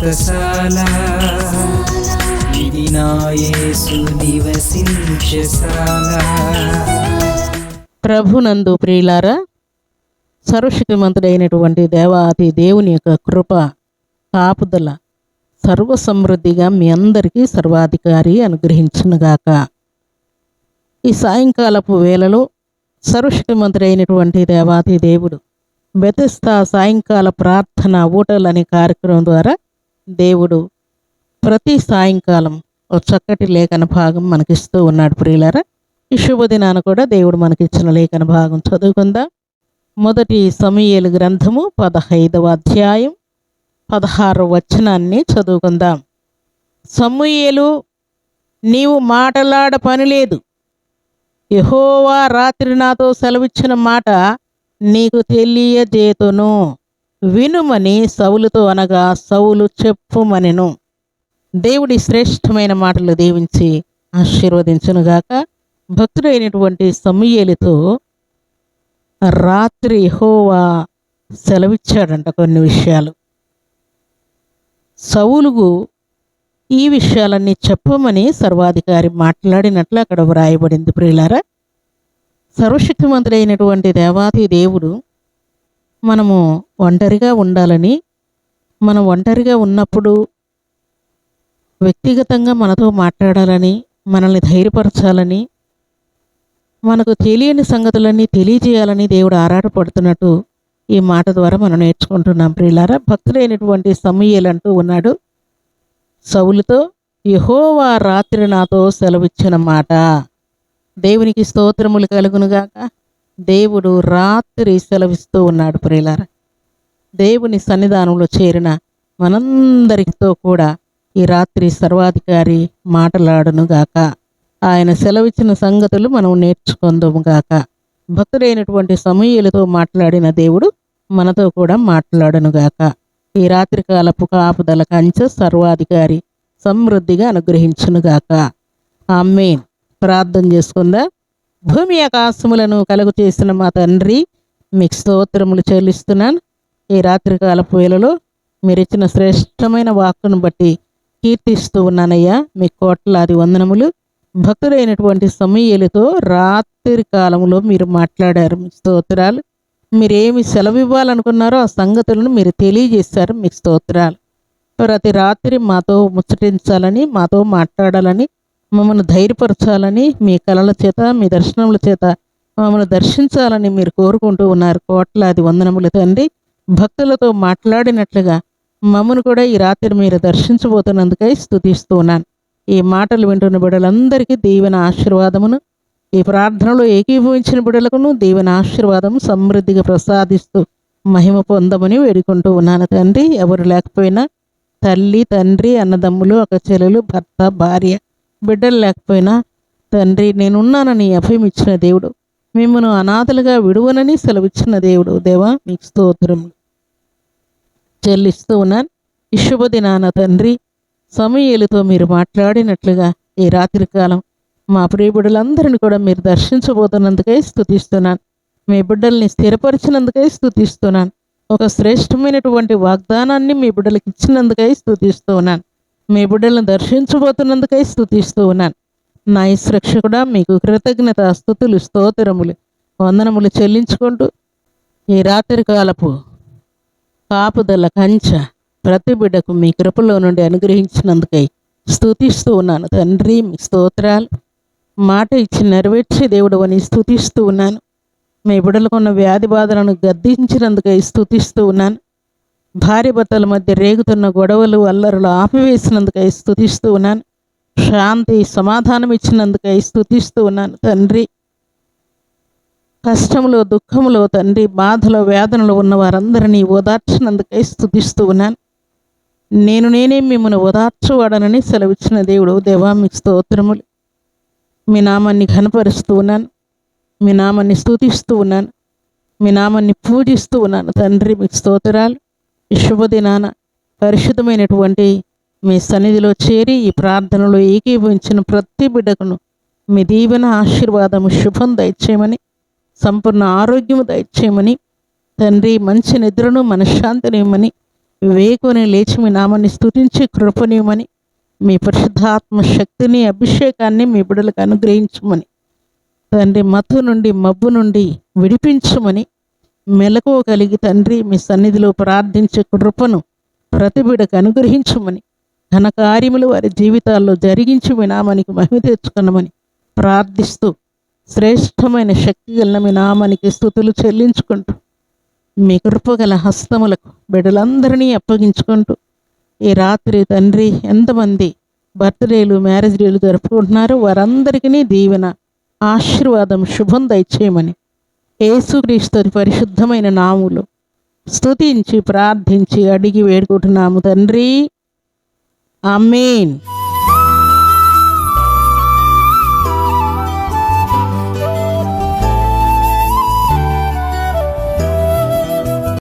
వ్రతశాల ఇది నాయసు నివసించశాల ప్రభునందు ప్రియులారా సర్వశక్తిమంతుడైనటువంటి దేవాతి దేవుని యొక్క కృప కాపుదల సర్వసమృద్ధిగా మీ అందరికీ సర్వాధికారి అనుగ్రహించునుగాక. ఈ సాయంకాలపు వేళలో సర్వశక్తిమంతుడైనటువంటి దేవాతి దేవుడు బెతిస్తా సాయంకాల ప్రార్థన ఊటలు అనే కార్యక్రమం ద్వారా దేవుడు ప్రతి సాయంకాలం ఒక చక్కటి లేఖన భాగం మనకిస్తూ ఉన్నాడు ప్రియులారా. ఈ శుభదినాన కూడా దేవుడు మనకిచ్చిన లేఖన భాగం చదువుకుందాం. మొదటి సమయలు గ్రంథము పదహైదవ అధ్యాయం పదహారు వచనాన్ని చదువుకుందాం. సమూయేలు నీవు మాటలాడ పని లేదు. యహోవా రాత్రి నాతో సెలవిచ్చిన మాట నీకు తెలియజేతును. వినుమని సౌలుతో అనగా సౌలు చెప్పుమనెను. దేవుడి శ్రేష్టమైన మాటలు దీవించి ఆశీర్వదించునుగాక భక్తుడైనటువంటి సమూయేలుతో రాత్రి హోవా సెలవిచ్చాడంట కొన్ని విషయాలు. సౌలుగు ఈ విషయాలన్నీ చెప్పమని సర్వాధికారి మాట్లాడినట్లు అక్కడ వ్రాయబడింది ప్రియులారా. సర్వశక్తిమంతుడైనటువంటి దేవాది దేవుడు మనము ఒంటరిగా ఉండాలని మనం ఒంటరిగా ఉన్నప్పుడు వ్యక్తిగతంగా మనతో మాట్లాడాలని మనల్ని ధైర్యపరచాలని మనకు తెలియని సంగతులన్నీ తెలియజేయాలని దేవుడు ఆరాటపడుతున్నట్టు ఈ మాట ద్వారా మనం నేర్చుకుంటున్నాం. ప్రియులారా భక్తుడైనటువంటి సమూయేలు అంటూ ఉన్నాడు సౌలుతో యహోవా రాత్రి నాతో సెలవిచ్చిన మాట. దేవునికి స్తోత్రములు కలుగునుగాక. దేవుడు రాత్రి సెలవిస్తూ ఉన్నాడు ప్రేలార దేవుని సన్నిధానంలో చేరిన మనందరితో కూడా ఈ రాత్రి సర్వాధికారి మాటలాడునుగాక ఆయన సెలవిచ్చిన సంగతులు మనం నేర్చుకుందాము గాక. భక్తుడైనటువంటి సమూహలతో మాట్లాడిన దేవుడు మనతో కూడా మాట్లాడనుగాక ఈ రాత్రికాలపు కాపుదల కంచె సర్వాధికారి సమృద్ధిగా అనుగ్రహించునుగాక ఆమె ప్రార్థన చేసుకుందా? భూమి ఆకాశములను కలుగు చేసిన మా తండ్రి మీకు స్తోత్రములు చెల్లిస్తున్నాను. ఈ రాత్రికాలపు వేళలో మీరు ఇచ్చిన శ్రేష్టమైన వాక్కును బట్టి కీర్తిస్తూ ఉన్నానయ్యా. మీ కోట్లాది వందనములు. భక్తులైనటువంటి సమీయలతో రాత్రి కాలంలో మీరు మాట్లాడారు. మీ స్తోత్రాలు. మీరేమి సెలవు ఇవ్వాలనుకున్నారో ఆ సంగతులను మీరు తెలియజేశారు. మీకు స్తోత్రాలు. ప్రతి రాత్రి మాతో ముచ్చటించాలని మాతో మాట్లాడాలని మమ్మల్ని ధైర్యపరచాలని మీ కళల చేత మీ దర్శనముల చేత మమ్మల్ని దర్శించాలని మీరు కోరుకుంటూ ఉన్నారు. కోట్లాది వందనములు తండ్రి. భక్తులతో మాట్లాడినట్లుగా మమ్మను కూడా ఈ రాత్రి మీరు దర్శించబోతున్నందుకై స్తుతిస్తూ ఉన్నాను. ఈ మాటలు వింటున్న బిడ్డలందరికీ దీవెన ఆశీర్వాదమును ఈ ప్రార్థనలో ఏకీభవించిన బిడ్డలకును దీవెన ఆశీర్వాదం సమృద్ధిగా ప్రసాదిస్తూ మహిమ పొందమని వేడుకుంటూ ఉన్నాను తండ్రి. ఎవరు లేకపోయినా తల్లి తండ్రి అన్నదమ్ములు ఒక చెల్లెలు భర్త భార్య బిడ్డలు లేకపోయినా తండ్రి నేనున్నానని అభయం ఇచ్చిన దేవుడు. మిమ్మను అనాథలుగా విడువనని సెలవిచ్చిన దేవుడు. దేవా నీకు స్తోత్రములు. చెల్లిస్తూ ఉన్నాను. ఈ శుభదినాన తండ్రి సమయలతో మీరు మాట్లాడినట్లుగా ఈ రాత్రికాలం మా ప్రియబిడ్డలందరిని కూడా మీరు దర్శించబోతున్నందుకై స్థుతిస్తున్నాను మీ బిడ్డల్ని స్థిరపరిచినందుకై స్థుతిస్తున్నాను ఒక శ్రేష్టమైనటువంటి వాగ్దానాన్ని మీ బిడ్డలకు ఇచ్చినందుకై స్థుతిస్తున్నాను మీ బిడ్డలను దర్శించబోతున్నందుకై స్థుతిస్తూ ఉన్నాను. నా కూడా మీకు కృతజ్ఞత స్థుతులు స్తోత్రములు వందనములు చెల్లించుకుంటూ ఈ రాత్రి కాలపు కాపుదల కంచ ప్రతి బిడ్డకు మీ కృపలో నుండి అనుగ్రహించినందుకై స్థుతిస్తూ ఉన్నాను. తండ్రి మీ స్తోత్రాలు మాట ఇచ్చి నెరవేర్చే దేవుడు అని స్థుతిస్తూ ఉన్నాను. మీ బిడ్డలకున్న వ్యాధి బాధలను గద్దించినందుకై స్థుతిస్తూ ఉన్నాను. భార్య భర్తల మధ్య రేగుతున్న గొడవలు అల్లరులు ఆపివేసినందుకై స్థుతిస్తూ ఉన్నాను. శాంతి సమాధానం ఇచ్చినందుకై స్థుతిస్తూ ఉన్నాను తండ్రి. కష్టంలో దుఃఖంలో తండ్రి బాధలో వేదనలో ఉన్న వారందరినీ ఓదార్చినందుకై స్థుతిస్తూ ఉన్నాను. నేను నేనే మిమ్మల్ని ఓదార్చువాడనని సెలవిచ్చిన దేవుడు దేవా మీకు స్తోత్రములు. మీ నామాన్ని ఘనపరుస్తూ ఉన్నాను. మీ నామాన్ని స్థుతిస్తూ ఉన్నాను. మీ నామాన్ని పూజిస్తూ ఉన్నాను తండ్రి మీకు స్తోత్రాలు. శుభదినాన పరిశుద్ధమైనటువంటి మీ సన్నిధిలో చేరి ఈ ప్రార్థనలో ఏకీభవించిన ప్రతి బిడ్డకును మీ దీవెన ఆశీర్వాదము శుభం దయచేయమని సంపూర్ణ ఆరోగ్యము దయచేయమని తండ్రి మంచి నిద్రను మనశ్శాంతిని వివేకుని వేకుని లేచి మీ నామాన్ని స్తుతించి కృపనివ్వమని మీ పరిశుద్ధాత్మ శక్తిని అభిషేకాన్ని మీ బిడ్డలకు అనుగ్రహించమని తండ్రి మత్తు నుండి మబ్బు నుండి విడిపించమని మెలకువ కలిగి తండ్రి మీ సన్నిధిలో ప్రార్థించే కృపను ప్రతి బిడకు అనుగ్రహించమని ఘన కార్యములు వారి జీవితాల్లో జరిగించి మీ నామానికి మహిమ తెచ్చుకున్నామని ప్రార్థిస్తూ శ్రేష్టమైన శక్తి కలిగిన మీ నామానికి స్థుతులు చెల్లించుకుంటూ మీ కృపగల హస్తములకు బిడ్డలందరినీ అప్పగించుకుంటూ ఈ రాత్రి తండ్రి ఎంతమంది బర్త్డేలు మ్యారేజ్ డేలు జరుపుకుంటున్నారో వారందరికీ దీవెన ఆశీర్వాదం శుభం దయచేయమని యేసుక్రీస్తు పరిశుద్ధమైన నాములు. స్తుతించి ప్రార్థించి అడిగి వేడుకుంటున్నాము తండ్రి. అమీన్